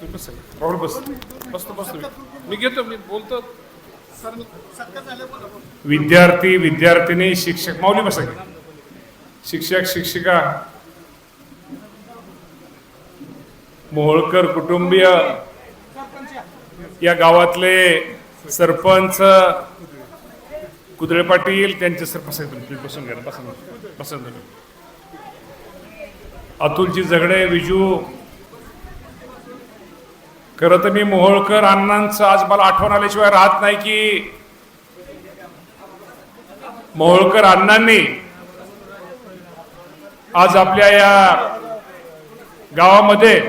तू बस राहुल बस बसतो बसतो मी. घेतो मी बोलतो विद्यार्थी विद्यार्थिनी शिक्षक माऊली बसा. शिक्षक शिक्षिका मोहोळकर कुटुंबीय या गावातले सरपंच कुदळे पाटील त्यांचे सरपंच बसून घ्या ना, बसा ना. बसा ना तुम्ही. अतुलजी झगडे विजू खरं तर मी मोहोळकर अण्णांचं आज मला आठवण आल्याशिवाय राहत नाही की मोहोळकर अण्णांनी आज आपल्या या गावामध्ये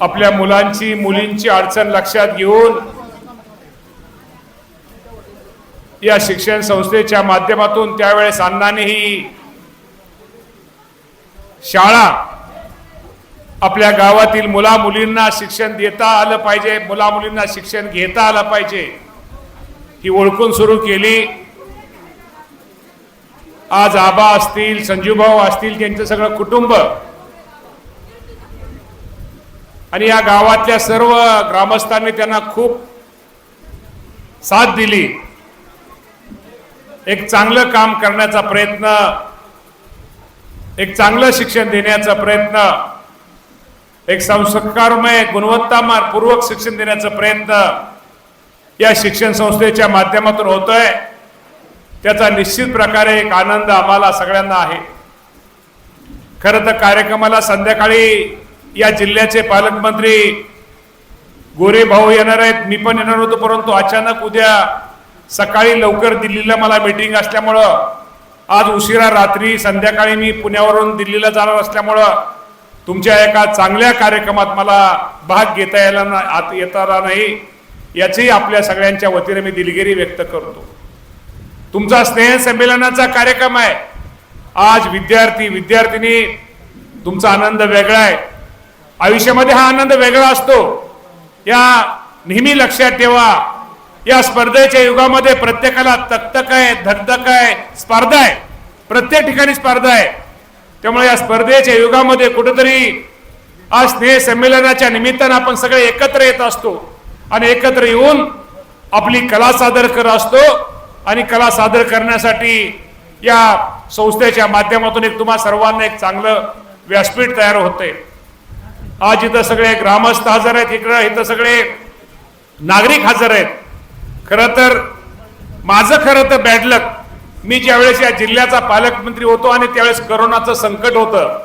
आपल्या मुलांची मुलींची अडचण लक्षात घेऊन या शिक्षण संस्थेच्या माध्यमातून त्यावेळेस अण्णांनी ही शाळा आपल्या गावातील मुला मुलींना शिक्षण देता आलं पाहिजे मुला मुलींना शिक्षण घेता आलं पाहिजे. ही ओळखून सुरू केली. आज आबा असतील संजीवभाऊ असतील त्यांचं सगळं कुटुंब. आणि या गावातल्या सर्व ग्रामस्थांनी त्यांना खूप साथ दिली. एक चांगलं काम करण्याचा प्रयत्न एक चांगलं शिक्षण देण्याचा प्रयत्न. एक संस्कारमय गुणवत्ता पूर्वक शिक्षण देण्याचा प्रयत्न या शिक्षण संस्थेच्या माध्यमातून होतोय. त्याचा निश्चित प्रकारे एक आनंद आम्हाला सगळ्यांना आहे. खरं तर कार्यक्रमाला संध्याकाळी या जिल्ह्याचे पालकमंत्री गोरे भाऊ येणार आहेत. मी पण येणार होतो परंतु अचानक उद्या सकाळी लवकर दिल्लीला मला मीटिंग असल्यामुळं आज उशिरा रात्री संध्याकाळी मी पुण्यावरून दिल्लीला जाणार असल्यामुळं तुमच्या एका चांगल्या कार्यक्रमात मला भाग घेता यायला ना आत येता आला नाही याची आपल्या सगळ्यांच्या वतीने मी दिलगिरी व्यक्त करतो. तुमचा स्नेह संमेलनाचा कार्यक्रम आहे. आज विद्यार्थी विद्यार्थिनी तुमचा आनंद वेगळा आहे. आयुष्यामध्ये हा आनंद वेगळा असतो. या नेहमी लक्षात ठेवा या स्पर्धेच्या युगामध्ये प्रत्येकाला तकतक आहे धकधक आहे स्पर्धा आहे. प्रत्येक ठिकाणी स्पर्धा आहे. त्यामुळे या स्पर्धेच्या युगामध्ये कुठेतरी आज स्नेह संमेलनाच्या निमित्तानं आपण सगळे एकत्र येत असतो आणि एकत्र येऊन आपली कला सादर करत असतो आणि कला सादर करण्यासाठी या संस्थेच्या माध्यमातून एक तुम्हा सर्वांना एक चांगलं व्यासपीठ तयार होते आज इथं सगळे ग्रामस्थ हजर आहेत इकडं इथं सगळे नागरिक हजर आहेत. खरं तर माझं खरं तर बॅडलक मी ज्यावेळेस या जिल्ह्याचा पालकमंत्री होतो आणि त्यावेळेस करोनाचं संकट होतं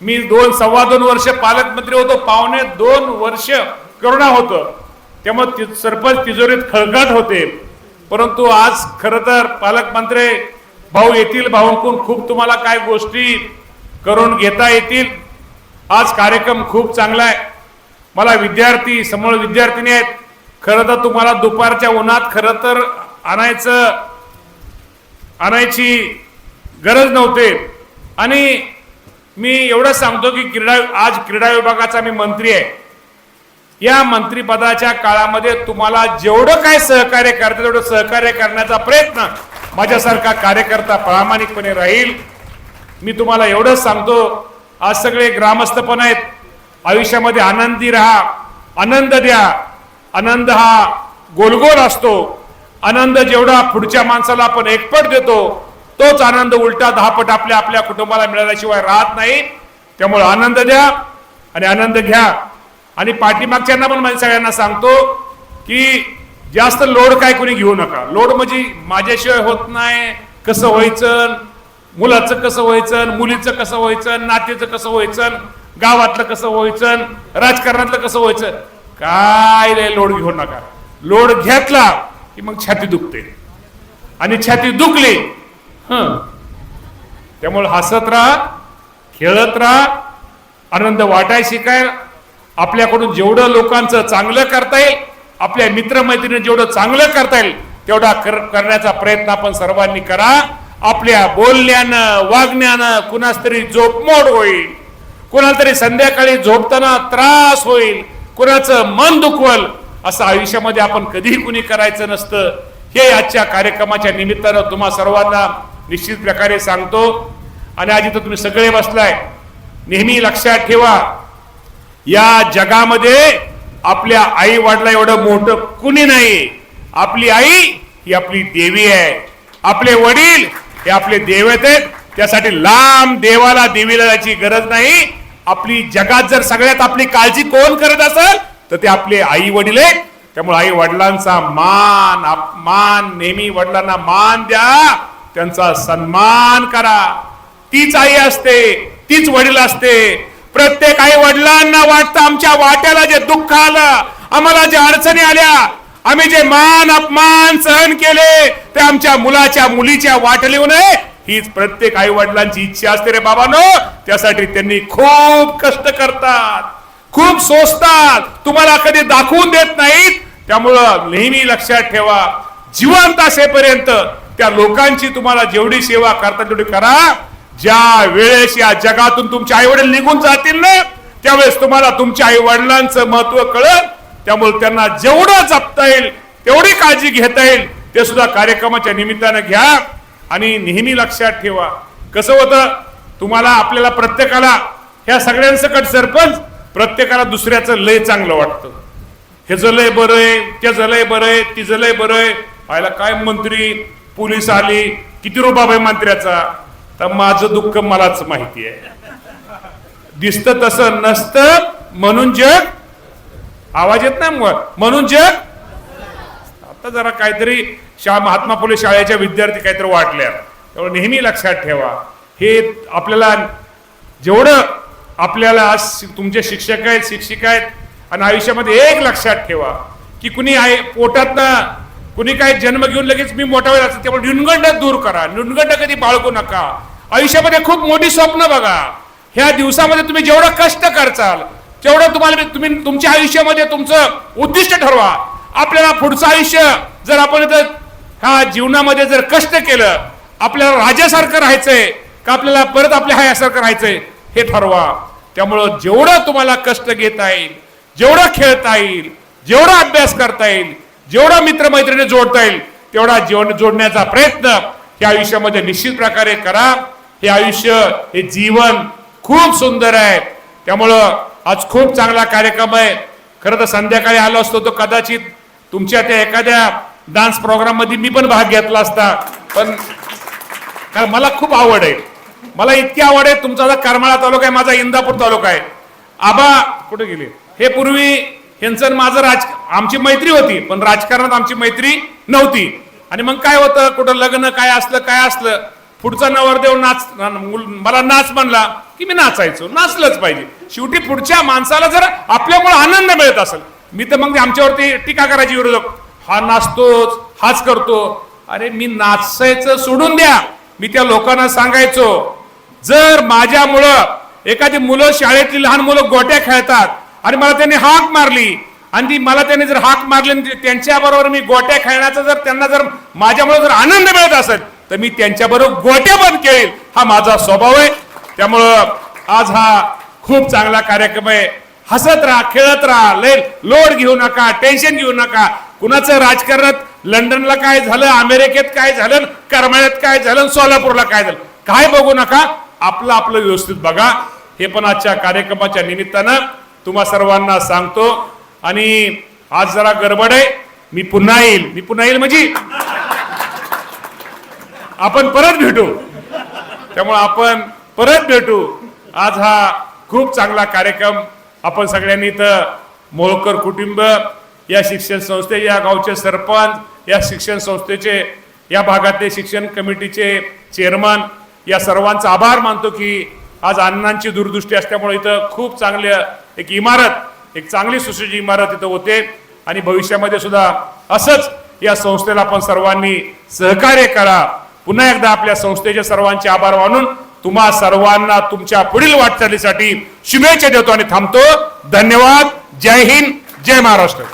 मी दोन सव्वा दोन वर्ष पालकमंत्री होतो पावणे दोन वर्ष करोना होतं. त्यामुळे ति- सरपंच तिजोरीत खळगट होते. परंतु आज खरं तर पालकमंत्री भाऊ येतील भाऊंकून खूप तुम्हाला काय गोष्टी करून घेता येतील. आज कार्यक्रम खूप चांगला आहे. मला विद्यार्थी समोर विद्यार्थिनी आहेत. खरं तर तुम्हाला दुपारच्या उन्हात खरं तर आणायचं आणायची गरज नव्हते. आणि मी एवढं सांगतो की क्रीडा आज क्रीडा विभागाचा मी मंत्री आहे. या मंत्रीपदाच्या काळामध्ये तुम्हाला जेवढं काय सहकार्य करता तेवढं सहकार्य करण्याचा प्रयत्न माझ्यासारखा कार्यकर्ता प्रामाणिकपणे राहील. मी तुम्हाला एवढंच सांगतो आज सगळे ग्रामस्थ पण आहेत. आयुष्यामध्ये आनंदी राहा आनंद द्या. आनंद हा गोलगोल असतो. आनंद जेवढा पुढच्या माणसाला आपण एकपट देतो तोच आनंद उलटा दहापट आपल्या आपल्या कुटुंबाला मिळाल्याशिवाय राहत नाही. त्यामुळे आनंद द्या आणि आनंद घ्या. आणि पाठीमागच्यांना पण माझ्या सगळ्यांना सांगतो की जास्त लोड काय कोणी घेऊ नका. लोड म्हणजे माझ्याशिवाय होत नाही कसं व्हायचं मुलाचं कसं व्हायचं मुलीचं कसं व्हायचं नातेचं कसं व्हायचं गावातलं कसं व्हायचं राजकारणातलं कसं व्हायचं. काय लोड घेऊ नका. लोड घेतला की मग छाती दुखते. आणि छाती दुखली ह. त्यामुळे हसत राहा खेळत राहा आनंद वाटाय शिकाय आपल्याकडून जेवढं लोकांचं चांगलं करता येईल आपल्या मित्रमैत्रिणी जेवढं चांगलं करता येईल तेवढा कर करण्याचा प्रयत्न आपण सर्वांनी करा. आपल्या बोलण्यानं वागण्यानं कुणास तरी झोपमोड होईल. कुणाला तरी संध्याकाळी झोपताना त्रास होईल. कुणाचं मन दुखवल असं आयुष्यामध्ये आपण कधीही कुणी करायचं नसतं. हे आजच्या कार्यक्रमाच्या निमित्तानं तुम्हा सर्वांना निश्चित प्रकारे सांगतो. आणि आज इथं तुम्ही सगळे बसलाय. नेहमी लक्षात ठेवा या जगामध्ये आपल्या आई वडिला एवढं मोठं कुणी नाही. आपली आई ही आपली देवी आहे. आपले वडील हे आपले देवत आहेत. त्यासाठी लांब देवाला देवीला जायची गरज नाही. आपली जगात जर सगळ्यात आपली काळजी कोण करत असेल? तर ते आपले आई वडील आहेत. त्यामुळे आई वडिलांचा मान अपमान नेहमी वडिलांना मान द्या. त्यांचा सन्मान करा. तीच आई असते तीच वडील असते. प्रत्येक आई वडिलांना वाटतं आमच्या वाट्याला जे दुःख आलं आम्हाला जे अडचणी आल्या आम्ही जे मान अपमान सहन केले ते आमच्या मुलाच्या मुलीच्या वाटले लिहू नये. हीच प्रत्येक आई वडिलांची इच्छा असते रे बाबानो. त्यासाठी त्यांनी खूप कष्ट करतात. खूप सोसतात. तुम्हाला कधी दाखवून देत नाहीत. त्यामुळं नेहमी लक्षात ठेवा. जिवंत असेपर्यंत त्या लोकांची तुम्हाला जेवढी सेवा करता तेवढी करा. ज्या वेळेस या जगातून तुमचे आई वडील निघून जातील ना त्यावेळेस तुम्हाला तुमच्या आई वडिलांचं महत्त्व कळत त्यामुळे त्यांना जेवढं जपता येईल तेवढी काळजी घेता येईल ते सुद्धा कार्यक्रमाच्या निमित्तानं घ्या. आणि नेहमी लक्षात ठेवा. कसं होतं? तुम्हाला आपल्याला प्रत्येकाला ह्या सगळ्यांसकट सरपंच प्रत्येकाला दुसऱ्याचं लय चांगलं वाटतं. ह्याचं लय बरं आहे त्याचं लय बरं आहे तिचं लय बरं आहे पाहिला काय मंत्री पोलीस आली किती रुबाब आहे मंत्र्याचा? तर माझं दुःख मलाच माहिती आहे. दिसतं तसं नसतं म्हणून जग आवाज येत नाही मग म्हणून जग. आता जरा काहीतरी शा महात्मा फुले शाळेच्या विद्यार्थी काहीतरी वाटल्या त्यामुळे नेहमी लक्षात ठेवा. हे आपल्याला जेवढं आपल्याला आज शि- तुमचे शिक्षक आहेत शिक्षिका आहेत आणि आयुष्यामध्ये एक लक्षात ठेवा की कुणी आहे पोटातनं कुणी काय जन्म घेऊन लगेच मी मोठा वेळ असतो त्यामुळे न्यूनगंड दूर करा. न्यूनगंड कधी बाळगू नका. आयुष्यामध्ये खूप मोठी स्वप्न बघा. ह्या दिवसामध्ये तुम्ही जेवढं कष्ट करचाल तेवढं तुम्हाला तुम्ही तुमच्या आयुष्यामध्ये तुमचं उद्दिष्ट ठरवा. आपल्याला पुढचं आयुष्य जर आपण इथं ह्या जीवनामध्ये जर कष्ट केलं आपल्याला राजासारखं राहायचंय का आपल्याला परत आपल्या हयासारखं राहायचंय हे ठरवा. त्यामुळं जेवढं तुम्हाला कष्ट घेता येईल जेवढं खेळता येईल जेवढा अभ्यास करता येईल जेवढा मित्रमैत्रिणी जोडता येईल तेवढा जीवन जोडण्याचा प्रयत्न हे आयुष्यामध्ये निश्चित प्रकारे करा. हे आयुष्य हे जीवन खूप सुंदर आहे. त्यामुळं आज खूप चांगला कार्यक्रम आहे. खरं तर संध्याकाळी आलो असतो तो कदाचित तुमच्या त्या एखाद्या डान्स प्रोग्राममध्ये मी पण भाग घेतला असता. पण कारण मला खूप आवड आहे. मला इतकी आवड आहे तुमचा जर करमाळा तालुका आहे माझा इंदापूर तालुका आहे. आबा कुठे गेले? हे पूर्वी ह्यांचं माझं राज आमची मैत्री होती पण राजकारणात आमची मैत्री नव्हती. आणि मग काय होतं कुठं लग्न काय असलं काय असलं पुढचा नवरदेव नाच मला नाच म्हणला की मी नाचायचो नाचलंच पाहिजे. शेवटी पुढच्या माणसाला जर आपल्यामुळे आनंद मिळत असेल मी तर मग आमच्यावरती टीका करायची विरोधक हा नाचतोच हाच करतो. अरे मी नाचायचं सोडून द्या. मी त्या लोकांना सांगायचो जर माझ्यामुळं एखादी मुलं शाळेतली लहान मुलं गोट्या खेळतात आणि मला त्यांनी हाक मारली आणि ती मला त्यांनी जर हाक मारली आणि त्यांच्या बरोबर मी गोट्या खेळण्याचा जर त्यांना जर माझ्यामुळे जर आनंद मिळत असेल तर मी त्यांच्याबरोबर गोट्या बंद खेळेल. हा माझा स्वभाव आहे. त्यामुळं आज हा खूप चांगला कार्यक्रम आहे. हसत राहा खेळत राहा लय लोड घेऊ नका टेन्शन घेऊ नका. कुणाचं राजकारणात लंडनला काय झालं अमेरिकेत काय झालं करमाळ्यात काय झालं सोलापूरला काय झालं काय बघू नका. आपलं आपलं व्यवस्थित बघा. हे पण आजच्या कार्यक्रमाच्या निमित्तानं तुम्हा सर्वांना सांगतो. आणि आज जरा गडबड आहे. मी पुन्हा येईल. मी पुन्हा येईल म्हणजे? आपण परत भेटू. त्यामुळे आपण परत भेटू. आज हा खूप चांगला कार्यक्रम. आपण सगळ्यांनी इथं मोळकर कुटुंब या शिक्षण संस्थे या गावचे सरपंच या शिक्षण संस्थेचे या भागातले शिक्षण कमिटीचे चेअरमन या सर्वांचा आभार मानतो की आज अण्णांची दूरदृष्टी असल्यामुळे इथं खूप चांगलं एक इमारत एक चांगली सुसज्ज इमारत इथं होते. आणि भविष्यामध्ये सुद्धा असंच या संस्थेला आपण सर्वांनी सहकार्य करा. पुन्हा एकदा आपल्या संस्थेचे सर्वांचे आभार मानून तुम्हा सर्वांना तुमच्या पुढील वाटचालीसाठी शुभेच्छा देतो आणि थांबतो. धन्यवाद. जय हिंद. जय महाराष्ट्र.